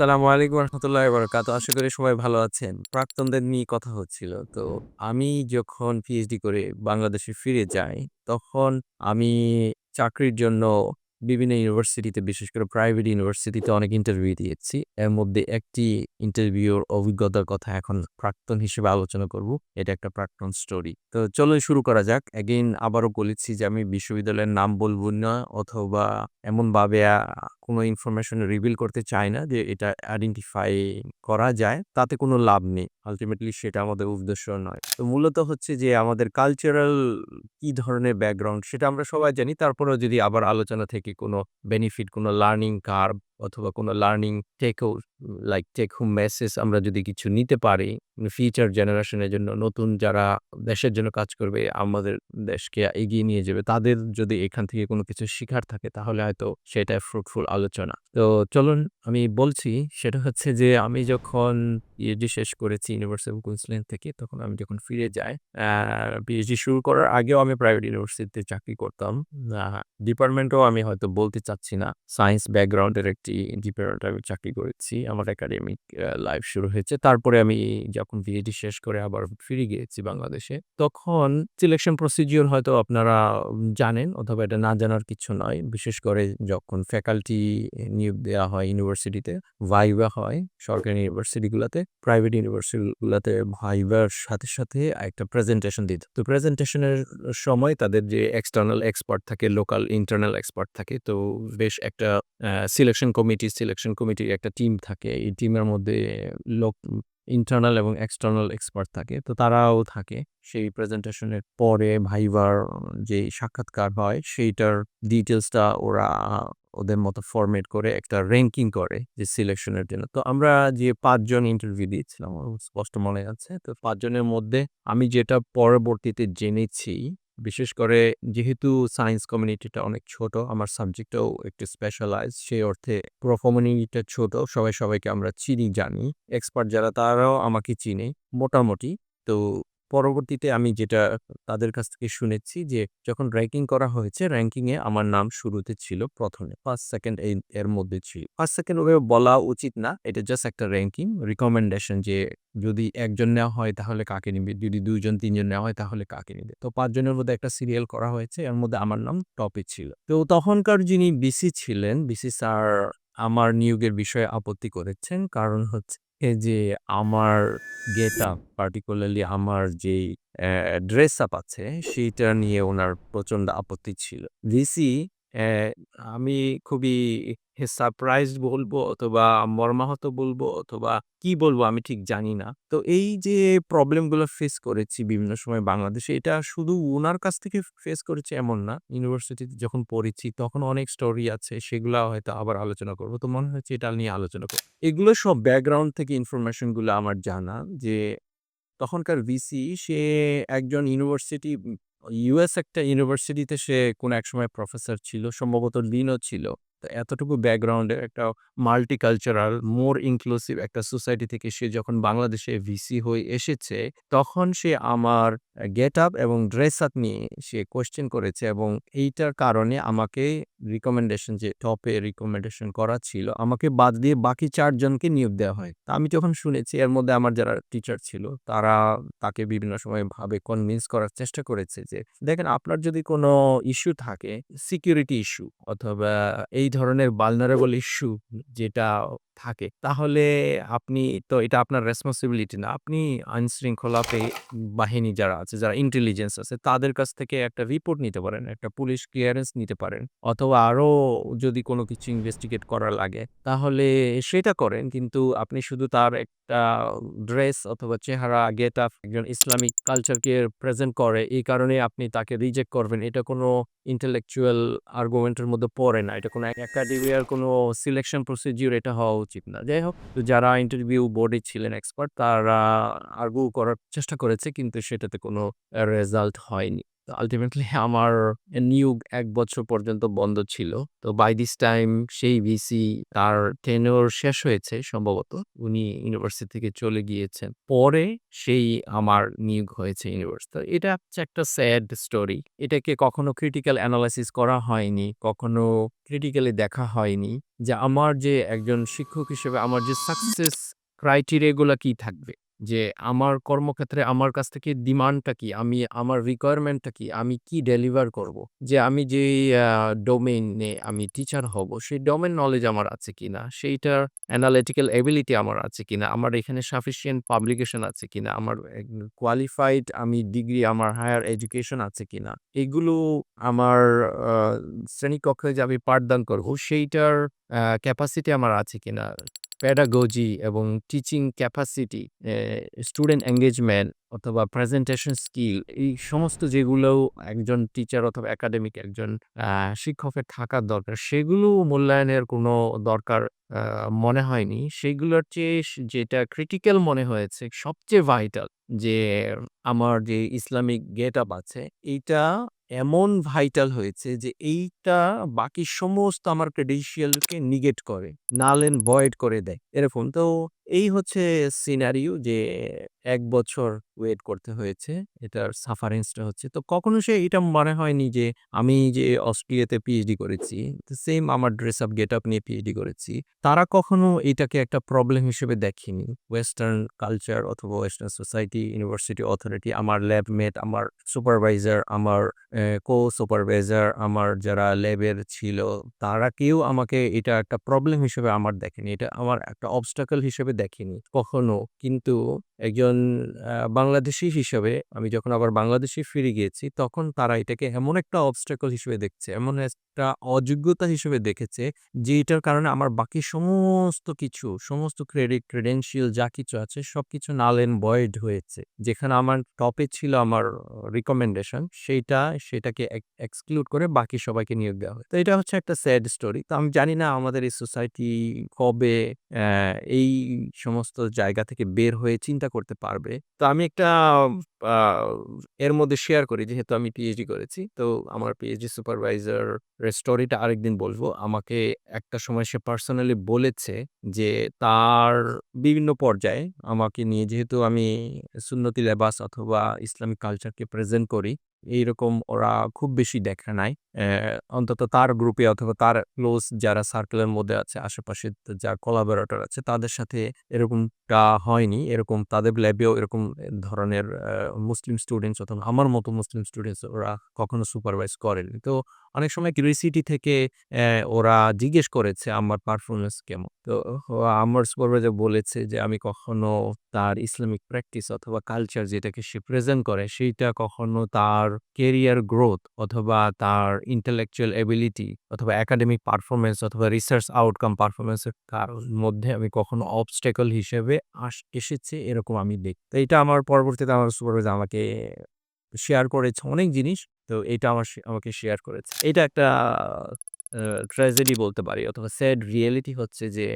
আসসালামু আলাইকুম রহমতুল্লাহ বরকাত আশা করি সবাই ভালো আছেন। প্রাক্তনদের নিয়ে কথা হচ্ছিল। তো আমি যখন পিএইচডি করে বাংলাদেশে ফিরে যাই, তখন আমি চাকরির জন্য বিভিন্ন ইউনিভার্সিটিতে, বিশেষ করে প্রাইভেট ইউনিভার্সিটিতে অনেক ইন্টারভিউ দিয়েছি। এর মধ্যে একটি ইন্টারভিউর অভিজ্ঞতার কথা এখন প্রাক্তন হিসেবে আলোচনা করব। এটা একটা প্রাক্তন স্টোরি তো চলো শুরু করা যাক। এগেইন আবারও বলেছি যে আমি বিশ্ববিদ্যালয়ের নাম বলব না অথবা এমনভাবে কোনো ইনফরমেশন রিভিল করতে চাই না যে এটা আইডেন্টিফাই করা যায়, তাতে কোনো লাভ নেই। আলটিমেটলি সেটা আমাদের উদ্দেশ্য নয়। তো মূলত হচ্ছে যে আমাদের কালচারাল কি ধরনের ব্যাকগ্রাউন্ড সেটা আমরা সবাই জানি। তারপরেও যদি আবার আলোচনা থেকে কোনো বেনিফিট কোনো লার্নিং কার্ভ অথবা কোনো learning take like take home message আমরা যদি কিছু নিতে পারি ফিউচার জেনারেশনের জন্য, নতুন যারা দেশের জন্য কাজ করবে, আমাদের দেশকে এগিয়ে নিয়ে যাবে, তাদের যদি এখান থেকে কোনো কিছু শিখার থাকে, তাহলে হয়তো সেটা ফ্রুটফুল আলোচনা। তো চলুন, আমি বলছি, সেটা হচ্ছে যে, আমি যখন পিএইচডি শেষ করেছি ইউনিভার্সিটি অফ কুইন্সল্যান্ড থেকে, তখন আমি যখন ফিরে যাই পিএইচডি শুরু করার আগেও আমি প্রাইভেট ইউনিভার্সিটিতে চাকরি করতাম। ডিপার্টমেন্টও আমি হয়তো বলতে চাচ্ছি না। সায়েন্স ব্যাকগ্রাউন্ডের একটি ডিপার্টমেন্টে আমি চাকরি করেছি। আমার একাডেমিক লাইফ শুরু হয়েছে। তারপরে আমি যখন পিএইচডি শেষ করে আবার ফিরে গিয়েছি বাংলাদেশে, তখন সিলেকশন প্রসিজিওর হয়তো আপনারা জানেন অথবা এটা না জানার কিছু নয়। বিশেষ করে যখন ফ্যাকাল্টি নিয়োগ দেওয়া হয় ইউনিভার্সিটিতে ভাইভা হয় সরকারি ইউনিভার্সিটিগুলোতে প্রাইভেট ইউনিভার্সিটিগুলোতে ভাইভার সাথে সাথে একটা প্রেজেন্টেশন দিত। তো প্রেজেন্টেশনের সময় তাদের যে এক্সটার্নাল এক্সপার্ট থাকে লোকাল ইন্টারনাল এক্সপার্ট থাকে, তো বেশ একটা সিলেকশন কমিটি সিলেকশন কমিটির একটা টিম থাকে। এই টিমের মধ্যে লোক ইন্টারনাল এবং এক্সটার্নাল এক্সপার্ট থাকে, তো তারাও থাকে। সেই প্রেজেন্টেশনের পরে ভাইভার যে সাক্ষাৎকার হয়, সেইটার ডিটেলসটা ওরা ওদের মতো ফরম্যাট করে একটা র্যাঙ্কিং করে যে সিলেকশনের জন্য। তো আমরা যে পাঁচজন ইন্টারভিউ দিয়েছিলাম স্পষ্ট মনে আছে। তো পাঁচজনের মধ্যে আমি যেটা পরবর্তীতে জেনেছি, বিশেষ করে যেহেতু সায়েন্স কমিউনিটিটা অনেক ছোট, আমার সাবজেক্টটাও একটু স্পেশালাইজ সেই অর্থে পুরো কমিউনিটিটা ছোট, সবাই সবাইকে আমরা চিনি, জানি। এক্সপার্ট যারা, তারাও আমাকে চিনে, মোটামুটি। তো পরবর্তীতে আমি যেটা তাদের কাছ থেকে শুনেছি যে, যখন র্যাঙ্কিং করা হয়েছে র্যাঙ্কিংয়ে আমার নাম শুরুতে ছিল প্রথমে। ফার্স্ট সেকেন্ড এই এর মধ্যে ছিল। ফার্স্ট সেকেন্ড ওভাবে বলা উচিত না, এটা জাস্ট একটা র্যাঙ্কিং রিকমেন্ডেশন যে, যদি একজন নেওয়া হয় তাহলে কাকে নিবে? যদি দুইজন, তিনজন নেওয়া হয় তাহলে কাকে নিবে? তো পাঁচজনের মধ্যে একটা সিরিয়াল করা হয়েছে, এর মধ্যে আমার নাম টপে ছিল। তো তখনকার যিনি বিসি ছিলেন বিসি স্যার আমার নিয়োগের বিষয়ে আপত্তি করেছেন, কারণ হচ্ছে এই যে আমার গেট পার্টিকুলারলি আমার যেই ড্রেস আপ আছে, সেইটা নিয়ে ওনার প্রচণ্ড আপত্তি ছিল। ভিসি আমি খুবই সারপ্রাইজড বলব অথবা মর্মাহত বলব অথবা কি বলব আমি ঠিক জানি না। তো এই যে প্রবলেমগুলো ফেস করেছি বিভিন্ন সময় বাংলাদেশে, এটা শুধু ওনার কাছ থেকে ফেস করেছি এমন না। ইউনিভার্সিটিতে যখন পড়েছি তখন অনেক স্টোরি আছে, সেগুলো হয়তো আবার আলোচনা করব। তো মনে হচ্ছে এটা নিয়ে আলোচনা করব। এগুলো সব ব্যাকগ্রাউন্ড থেকে ইনফরমেশনগুলো আমার জানা যে তখনকার ভিসি সে একজন ইউনিভার্সিটি ইউএস একটা ইউনিভার্সিটিতে সে কোনো এক সময় প্রফেসর ছিল সম্ভবত লিনও ছিল। এতটুকু ব্যাকগ্রাউন্ডে একটা মাল্টিকালচারাল মোর ইনক্লুসিভ একটা সোসাইটি থেকে সে যখন বাংলাদেশে ভিসি হয়ে এসেছে, তখন সে আমার গেট আপ এবং ড্রেস আপ নিয়ে সে কোয়েশ্চেন করেছে এবং এইটার কারণে আমাকে রিকমেন্ডেশন যে টপে রিকমেন্ডেশন করা ছিল, আমাকে বাদ দিয়ে বাকি চারজনকে নিয়োগ দেওয়া হয়। তা আমি যখন শুনেছি, এর মধ্যে আমার যারা টিচার ছিল, তারা তাকে বিভিন্ন সময় ভাবে কনভিন্স করার চেষ্টা করেছে যে, দেখেন আপনার যদি কোনো ইস্যু থাকে সিকিউরিটি ইস্যু অথবা এই ধরনের বালনারেবল ইস্যু যেটা থাকে, তাহলে আপনি তো এটা আপনার রেসপন্সিবিলিটি না। আপনি আইন শৃঙ্খলা বাহিনী যারা আছে, যারা ইন্টেলিজেন্স আছে, তাদের কাছ থেকে একটা রিপোর্ট নিতে পারেন, একটা পুলিশ ক্লিয়ারেন্স নিতে পারেন, অথবা আরও যদি কোনো কিছু ইনভেস্টিগেট করা লাগে, তাহলে সেটা করেন। কিন্তু আপনি শুধু তার একটা ড্রেস অথবা চেহারা গেট আপ একজন ইসলামিক কালচারকে প্রেজেন্ট করে, এই কারণে আপনি তাকে রিজেক্ট করবেন, এটা কোনো ইন্টেলেকচুয়াল আর্গুমেন্টের মধ্যে পড়ে না, এটা কোনো একাডেমিয়ার কোনো সিলেকশন প্রসিডিউর এটা হওয়া উচিত না। যাই হোক, তো যারা ইন্টারভিউ বোর্ডে ছিলেন এক্সপার্ট তারা আর্গু করার চেষ্টা করেছে, কিন্তু সেটাতে কোনো রেজাল্ট হয়নি। তো আল্টিমেটলি আমার নিয়োগ এক বছর পর্যন্ত বন্ধ ছিল। তো বাই দিস টাইম সেই ভিসি তার টেনিউর শেষ হয়েছে সম্ভবত। উনি ইউনিভার্সিটি থেকে চলে গিয়েছেন। পরে সেই আমার নিয়োগ হয়েছে ইউনিভার্স তো এটা হচ্ছে একটা স্যাড স্টোরি। এটাকে কখনো ক্রিটিক্যাল অ্যানালাইসিস করা হয়নি, কখনো ক্রিটিক্যালি দেখা হয়নি যে আমার যে একজন শিক্ষক হিসেবে আমার যে সাকসেস ক্রাইটেরিয়া গুলা কি থাকবে? যে আমার কর্মক্ষেত্রে আমার কাছ থেকে ডিমান্ডটা কি? আমি আমার রিকোয়ারমেন্টটা কি? আমি কি ডেলিভার করব? যে আমি আ ডোমেইনে আমি টিচার হব, সেই ডোমেন নলেজ আমার আছে কিনা? সেইটার অ্যানালিটিক্যাল এবিলিটি আমার আছে কিনা? আমার এখানে সাফিসিয়েন্ট পাবলিকেশন আছে কিনা? আমার কোয়ালিফাইড আমি ডিগ্রি আমার হায়ার এডুকেশন আছে কিনা? এগুলো আমার শ্রেণীকক্ষে যে আমি পাঠদান করব, সেইটার ক্যাপাসিটি আমার আছে কিনা? পেডাগজি এবং টিচিং ক্যাপাসিটি, স্টুডেন্ট এনগেজমেন্ট অথবা প্রেজেন্টেশন স্কিল এই সমস্ত যেগুলো একজন টিচার অথবা একাডেমিক একজন শিক্ষকের থাকার দরকার, সেগুলো মূল্যায়নের কোনো দরকার মনে হয়নি। সেগুলোর চেয়ে যেটা ক্রিটিক্যাল মনে হয়েছে সবচেয়ে ভাইটাল যে আমার যে ইসলামিক গেটআপ আছে, এইটা এমন ভাইটাল হয়েছে যে এইটা বাকি সমস্ত আমার ক্রেডেন্সিয়ালকে নিগেট করে। নাল এন্ড ভয়েড করে দেয়। এরকম। তো এই হচ্ছে সিনারিও যে এক বছর ওয়েট করতে হয়েছে। এটার সাফারেন্সটা হচ্ছে। তো কখনো সে এটা মনে হয়নি যে আমি যে অস্ট্রেলিয়াতে পিএইচডি করেছি, সেম আমার ড্রেস আপ গেট আপ নিয়ে পিএইচডি করেছি। তারা কখনো এটাকে একটা প্রবলেম হিসেবে দেখেনি। ওয়েস্টার্ন কালচার অথবা ওয়েস্টার্ন সোসাইটি, ইউনিভার্সিটি অথরিটি, আমার ল্যাবমেট, আমার সুপারভাইজার, আমার এ কো-সুপারভাইজার, আমার যারা ল্যাবের ছিল, তারা কেউ আমাকে এটা একটা প্রবলেম হিসেবে আমার দেখেনি। এটা আমার একটা অবস্টাকল হিসেবে দেখেনি কখনো। কিন্তু একজন বাংলাদেশি হিসেবে আমি যখন আবার বাংলাদেশে ফিরে গিয়েছি, তখন তারা এটাকে এমন একটা অবস্ট্রাকল হিসেবে দেখছে, এমন একটা অযোগ্যতা হিসেবে দেখেছে, যেটার কারণে আমার বাকি সমস্ত কিছু, সমস্ত ক্রেডিট, ক্রেডেনশিয়াল যা কিছু আছে সবকিছু নাল এন্ড বয়েড হয়েছে। যেখানে আমার টপে ছিল আমার রিকমেন্ডেশন, সেইটা সেটাকে এক এক্সক্লুড করে বাকি সবাইকে নিয়োগ দেওয়া হয়। তো এটা হচ্ছে একটা স্যাড স্টোরি। তো আমি জানি না আমাদের এই সোসাইটি কবে এই সমস্ত জায়গা থেকে বের হয়ে চিন্তা করতে পারবে। তো আমি একটা এর মধ্যে শেয়ার করি যেহেতু আমি পিএইচডি করেছি। তো আমার পিএইচডি সুপারভাইজার স্টোরিটা আরেকদিন বলব আমাকে একটা সময় সে পার্সোনালি বলেছে যে তার বিভিন্ন পর্যায়ে আমাকে নিয়ে যেহেতু আমি সুন্নতি লেবাস অথবা ইসলামিক কালচারকে প্রেজেন্ট করি, এইরকম ওরা খুব বেশি দেখে নাই। অন্তত তার গ্রুপে অথবা তার ক্লোজ যারা সার্কেলের মধ্যে আছে, আশেপাশে যা কোলাবোরেটর আছে, তাদের সাথে এরকমটা হয়নি। এরকম তাদের ল্যাবেও এরকম ধরনের মুসলিম স্টুডেন্টস অথবা আমার মতো মুসলিম স্টুডেন্টস ওরা কখনো সুপারভাইজ করেনি। তো অনেক সময় কিউরিওসিটি থেকে ওরা জিজ্ঞেস করেছে আমার পারফরমেন্স কেমন? তো আমার সুপারভাইজার বলেছে যে আমি কখনো তার ইসলামিক প্র্যাকটিস অথবা কালচার যেটাকে সে প্রেজেন্ট করে, সেইটা কখনো তার কেরিয়ার গ্রোথ অথবা তার ইন্টেলেকচুয়াল এবিলিটি অথবা একাডেমিক পারফরমেন্স অথবা রিসার্চ আউটকাম পারফরম্যান্স এর কারোর মধ্যে আমি কখনো অবস্টেকল হিসেবে আস এসেছে এরকম আমি দেখি। তো এটা আমার পরবর্তীতে আমার সুপারভাইজার আমাকে শেয়ার করেছে অনেক জিনিস। তো এটা আমার আমাকে শেয়ার করেছে। এটা একটা ট্র্যাজেডি বলতে পারি অথবা স্যাড রিয়েলিটি হচ্ছে যে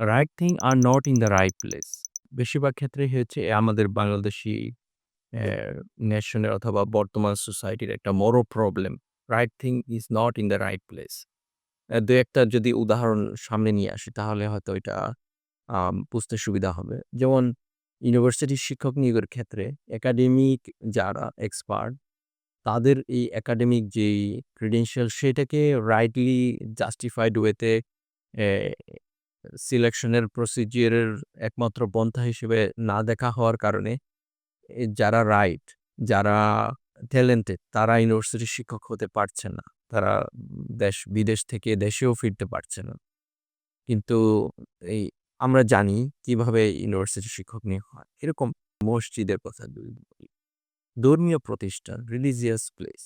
right thing are not in the right place. বেশিরভাগ ক্ষেত্রেই হচ্ছে আমাদের বাংলাদেশি নেশনের অথবা বর্তমান সোসাইটির একটা বড় problem. Right thing is not in the right place. দু ২-১ যদি উদাহরণ সামনে নিয়ে আসি তাহলে হয়তো এটা বুঝতে সুবিধা হবে। যেমন ইউনিভার্সিটির শিক্ষক নিয়োগের ক্ষেত্রে একাডেমিক যারা এক্সপার্ট, তাদের এই একাডেমিক যেই ক্রেডেনশিয়াল সেটাকে রাইটলি জাস্টিফাইড ওয়েতে সিলেকশনের প্রসিডিউর এর একমাত্র পন্থা হিসেবে না দেখা হওয়ার কারণে যারা রাইট, যারা ট্যালেন্টেড তারা ইউনিভার্সিটির শিক্ষক হতে পারছে না। তারা দেশ বিদেশ থেকে দেশেও ফিরতে পারছে না। কিন্তু এই আমরা জানি কীভাবে ইউনিভার্সিটির শিক্ষক নিয়োগ হয়। এরকম মসজিদের কথা বলি, ধর্মীয় প্রতিষ্ঠান, রিলিজিয়াস প্লেস।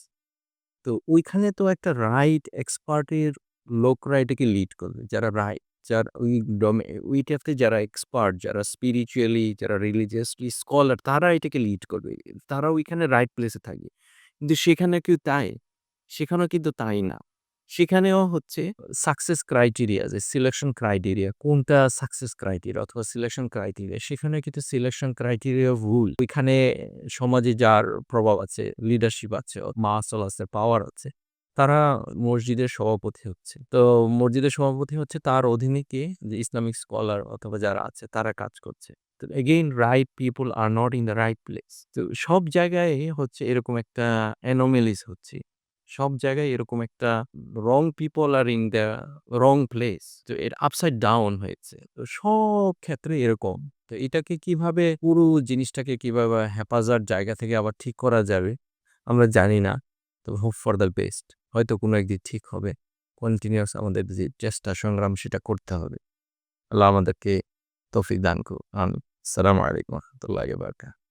তো ওইখানে তো একটা রাইট এক্সপার্টের লোকরা এটাকে লিড করবে। যারা রাইট, যারা ওই ডমে ওইটাতে যারা এক্সপার্ট, যারা স্পিরিচুয়ালি, যারা রিলিজিয়াসলি স্কলার তারা এটাকে লিড করবে। তারা ওইখানে রাইট প্লেসে থাকবে। কিন্তু সেখানে কেউ তাই? সেখানেও কিন্তু তাই না। সেখানেও হচ্ছে সাকসেস ক্রাইটেরিয়া যে সিলেকশন ক্রাইটেরিয়া কোনটা সাকসেস ক্রাইটেরিয়া অথবা সিলেকশন ক্রাইটেরিয়া সেখানে কিন্তু সিলেকশন ক্রাইটেরিয়া ভুল ওইখানে সমাজে যার প্রভাব আছে লিডারশিপ আছে মাসল আছে পাওয়ার আছে, তারা মসজিদের সভাপতি হচ্ছে। তো মসজিদের সভাপতি হচ্ছে তার অধীনে কে? যে ইসলামিক স্কলার অথবা যারা আছে, তারা কাজ করছে। তো again right people are not in the right place তো সব জায়গায় হচ্ছে এরকম একটা অ্যানোমেলিস হচ্ছে। সব জায়গায় এরকম একটা wrong people are in the wrong place তো এর আপসাইড ডাউন হয়েছে। তো সব ক্ষেত্রে এরকম। তো এটাকে কীভাবে পুরো জিনিসটাকে কীভাবে হেফাজত জায়গা থেকে আবার ঠিক করা যাবে, আমরা জানি না। তো হোপ ফর দ্য বেস্ট হয়তো কোনো একদিন ঠিক হবে। কন্টিনিউয়াস আমাদের যে চেষ্টা, সংগ্রাম, সেটা করতে হবে। আল্লাহ আমাদেরকে তৌফিক দান করুন আসসালামু আলাইকুম রহমতুল্লাহ বারকাত